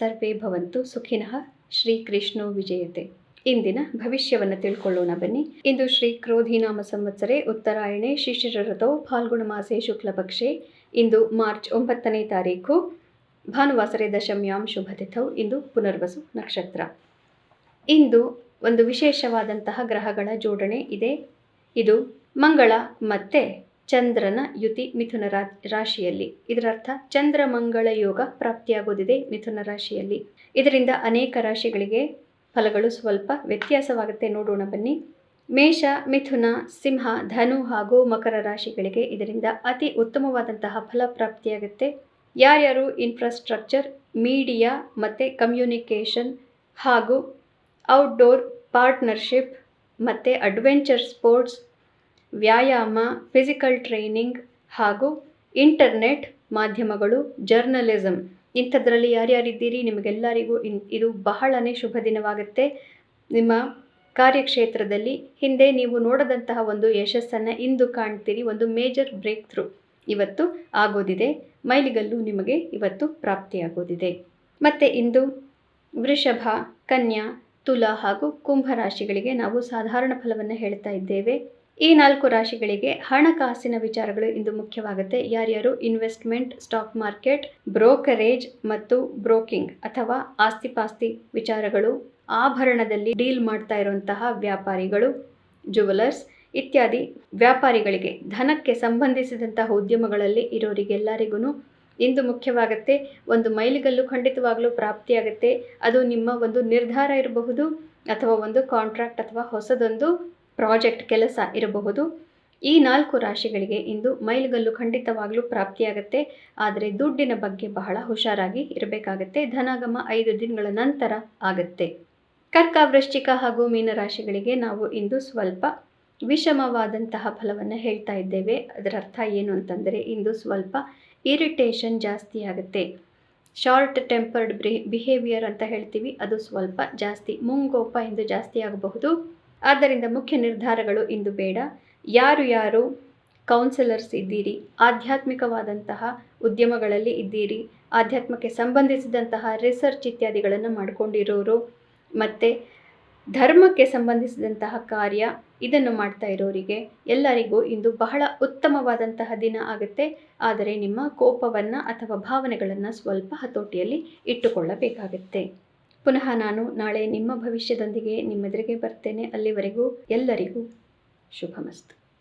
ಸರ್ವೇ ಭವಂತು ಸುಖಿನಃ. ಶ್ರೀಕೃಷ್ಣೋ ವಿಜಯತೆ. ಇಂದಿನ ಭವಿಷ್ಯವನ್ನು ತಿಳ್ಕೊಳ್ಳೋಣ ಬನ್ನಿ. ಇಂದು ಶ್ರೀ ಕ್ರೋಧಿನಾಮ ಸಂವತ್ಸರೆ ಉತ್ತರಾಯಣೆ ಶಿಶಿರ ಋತೋ ಫಾಲ್ಗುಣ ಮಾಸೆ ಶುಕ್ಲಪಕ್ಷೆ ಇಂದು ಮಾರ್ಚ್ ಒಂಬತ್ತನೇ ತಾರೀಕು ಭಾನುವಾಸರೆ ದಶಮ್ಯಾಂ ಶುಭತಿಥೌ ಇಂದು ಪುನರ್ವಸು ನಕ್ಷತ್ರ. ಇಂದು ಒಂದು ವಿಶೇಷವಾದಂತಹ ಗ್ರಹಗಳ ಜೋಡಣೆ ಇದೆ. ಇದು ಮಂಗಳ ಮತ್ತೆ ಚಂದ್ರನ ಯುತಿ ಮಿಥುನ ರಾಶಿಯಲ್ಲಿ. ಇದರರ್ಥ, ಚಂದ್ರ ಮಂಗಳ ಯೋಗ ಪ್ರಾಪ್ತಿಯಾಗೋದಿದೆ ಮಿಥುನ ರಾಶಿಯಲ್ಲಿ. ಇದರಿಂದ ಅನೇಕ ರಾಶಿಗಳಿಗೆ ಫಲಗಳು ಸ್ವಲ್ಪ ವ್ಯತ್ಯಾಸವಾಗುತ್ತೆ. ನೋಡೋಣ ಬನ್ನಿ. ಮೇಷ, ಮಿಥುನ, ಸಿಂಹ, ಧನು ಹಾಗೂ ಮಕರ ರಾಶಿಗಳಿಗೆ ಇದರಿಂದ ಅತಿ ಉತ್ತಮವಾದಂತಹ ಫಲ ಪ್ರಾಪ್ತಿಯಾಗುತ್ತೆ. ಯಾರ್ಯಾರು ಇನ್ಫ್ರಾಸ್ಟ್ರಕ್ಚರ್ ಮೀಡಿಯಾ ಮತ್ತು ಕಮ್ಯುನಿಕೇಷನ್ ಹಾಗೂ ಔಟ್ಡೋರ್ ಪಾರ್ಟ್ನರ್ಶಿಪ್ ಮತ್ತು ಅಡ್ವೆಂಚರ್ ಸ್ಪೋರ್ಟ್ಸ್ ವ್ಯಾಯಾಮ ಫಿಸಿಕಲ್ ಟ್ರೈನಿಂಗ್ ಹಾಗೂ ಇಂಟರ್ನೆಟ್ ಮಾಧ್ಯಮಗಳು ಜರ್ನಲಿಸಮ್ ಇಂಥದ್ರಲ್ಲಿ ಯಾರ್ಯಾರಿದ್ದೀರಿ? ನಿಮಗೆಲ್ಲರಿಗೂ ಇನ್ ಇದು ಬಹಳನೇ ಶುಭ ದಿನವಾಗುತ್ತೆ. ನಿಮ್ಮ ಕಾರ್ಯಕ್ಷೇತ್ರದಲ್ಲಿ ಹಿಂದೆ ನೀವು ನೋಡದಂತಹ ಒಂದು ಯಶಸ್ಸನ್ನು ಇಂದು ಕಾಣ್ತೀರಿ, ಒಂದು ಮೇಜರ್ ಬ್ರೇಕ್ ಥ್ರೂ ಇವತ್ತು ಆಗೋದಿದೆ. ಮೈಲಿಗಲ್ಲು ನಿಮಗೆ ಇವತ್ತು ಪ್ರಾಪ್ತಿಯಾಗೋದಿದೆ. ಮತ್ತು ಇಂದು ವೃಷಭ, ಕನ್ಯಾ, ತುಲಾ ಹಾಗೂ ಕುಂಭ ರಾಶಿಗಳಿಗೆ ನಾವು ಸಾಧಾರಣ ಫಲವನ್ನು ಹೇಳ್ತಾ ಇದ್ದೇವೆ. ಈ ನಾಲ್ಕು ರಾಶಿಗಳಿಗೆ ಹಣಕಾಸಿನ ವಿಚಾರಗಳು ಇಂದು ಮುಖ್ಯವಾಗುತ್ತೆ. ಯಾರ್ಯಾರು ಇನ್ವೆಸ್ಟ್ಮೆಂಟ್, ಸ್ಟಾಕ್ ಮಾರ್ಕೆಟ್, ಬ್ರೋಕರೇಜ್ ಮತ್ತು ಬ್ರೋಕಿಂಗ್ ಅಥವಾ ಆಸ್ತಿಪಾಸ್ತಿ ವಿಚಾರಗಳು ಆಭರಣದಲ್ಲಿ ಡೀಲ್ ಮಾಡ್ತಾ ಇರುವಂತಹ ವ್ಯಾಪಾರಿಗಳು, ಜುವೆಲರ್ಸ್ ಇತ್ಯಾದಿ ವ್ಯಾಪಾರಿಗಳಿಗೆ ಧನಕ್ಕೆ ಸಂಬಂಧಿಸಿದಂತಹ ಉದ್ಯಮಗಳಲ್ಲಿ ಇರೋರಿಗೆಲ್ಲರಿಗೂ ಇಂದು ಮುಖ್ಯವಾಗುತ್ತೆ. ಒಂದು ಮೈಲಿಗಲ್ಲು ಖಂಡಿತವಾಗಲೂ ಪ್ರಾಪ್ತಿಯಾಗುತ್ತೆ. ಅದು ನಿಮ್ಮ ಒಂದು ನಿರ್ಧಾರ ಇರಬಹುದು ಅಥವಾ ಒಂದು ಕಾಂಟ್ರಾಕ್ಟ್ ಅಥವಾ ಹೊಸದೊಂದು ಪ್ರಾಜೆಕ್ಟ್ ಕೆಲಸ ಇರಬಹುದು. ಈ ನಾಲ್ಕು ರಾಶಿಗಳಿಗೆ ಇಂದು ಮೈಲುಗಲ್ಲು ಖಂಡಿತವಾಗಲೂ ಪ್ರಾಪ್ತಿಯಾಗುತ್ತೆ. ಆದರೆ ದುಡ್ಡಿನ ಬಗ್ಗೆ ಬಹಳ ಹುಷಾರಾಗಿ ಇರಬೇಕಾಗತ್ತೆ. ಧನಾಗಮ ಐದು ದಿನಗಳ ನಂತರ ಆಗುತ್ತೆ. ಕರ್ಕ ವೃಶ್ಚಿಕ ಹಾಗೂ ಮೀನರಾಶಿಗಳಿಗೆ ನಾವು ಇಂದು ಸ್ವಲ್ಪ ವಿಷಮವಾದಂತಹ ಫಲವನ್ನು ಹೇಳ್ತಾ ಇದ್ದೇವೆ. ಅದರ ಅರ್ಥ ಏನು ಅಂತಂದರೆ ಇಂದು ಸ್ವಲ್ಪ ಇರಿಟೇಷನ್ ಜಾಸ್ತಿ ಆಗುತ್ತೆ. ಶಾರ್ಟ್ ಟೆಂಪರ್ಡ್ ಬಿಹೇವಿಯರ್ ಅಂತ ಹೇಳ್ತೀವಿ. ಅದು ಸ್ವಲ್ಪ ಜಾಸ್ತಿ, ಮುಂಗೋಪ ಇಂದು ಜಾಸ್ತಿ ಆಗಬಹುದು. ಆದ್ದರಿಂದ ಮುಖ್ಯ ನಿರ್ಧಾರಗಳು ಇಂದು ಬೇಡ. ಯಾರು ಯಾರು ಕೌನ್ಸಿಲರ್ಸ್ ಇದ್ದೀರಿ, ಆಧ್ಯಾತ್ಮಿಕವಾದಂತಹ ಉದ್ಯಮಗಳಲ್ಲಿ ಇದ್ದೀರಿ, ಆಧ್ಯಾತ್ಮಕ್ಕೆ ಸಂಬಂಧಿಸಿದಂತಹ ರಿಸರ್ಚ್ ಇತ್ಯಾದಿಗಳನ್ನು ಮಾಡಿಕೊಂಡಿರೋರು, ಮತ್ತು ಧರ್ಮಕ್ಕೆ ಸಂಬಂಧಿಸಿದಂತಹ ಕಾರ್ಯ ಇದನ್ನು ಮಾಡ್ತಾ ಇರೋರಿಗೆ ಎಲ್ಲರಿಗೂ ಇಂದು ಬಹಳ ಉತ್ತಮವಾದಂತಹ ದಿನ ಆಗುತ್ತೆ. ಆದರೆ ನಿಮ್ಮ ಕೋಪವನ್ನು ಅಥವಾ ಭಾವನೆಗಳನ್ನು ಸ್ವಲ್ಪ ಹತೋಟಿಯಲ್ಲಿ ಇಟ್ಟುಕೊಳ್ಳಬೇಕಾಗುತ್ತೆ. ಪುನಃ ನಾನು ನಾಳೆ ನಿಮ್ಮ ಭವಿಷ್ಯದೊಂದಿಗೆ ನಿಮ್ಮೆದುರಿಗೆ ಬರ್ತೇನೆ. ಅಲ್ಲಿವರೆಗೂ ಎಲ್ಲರಿಗೂ ಶುಭಮಸ್ತು.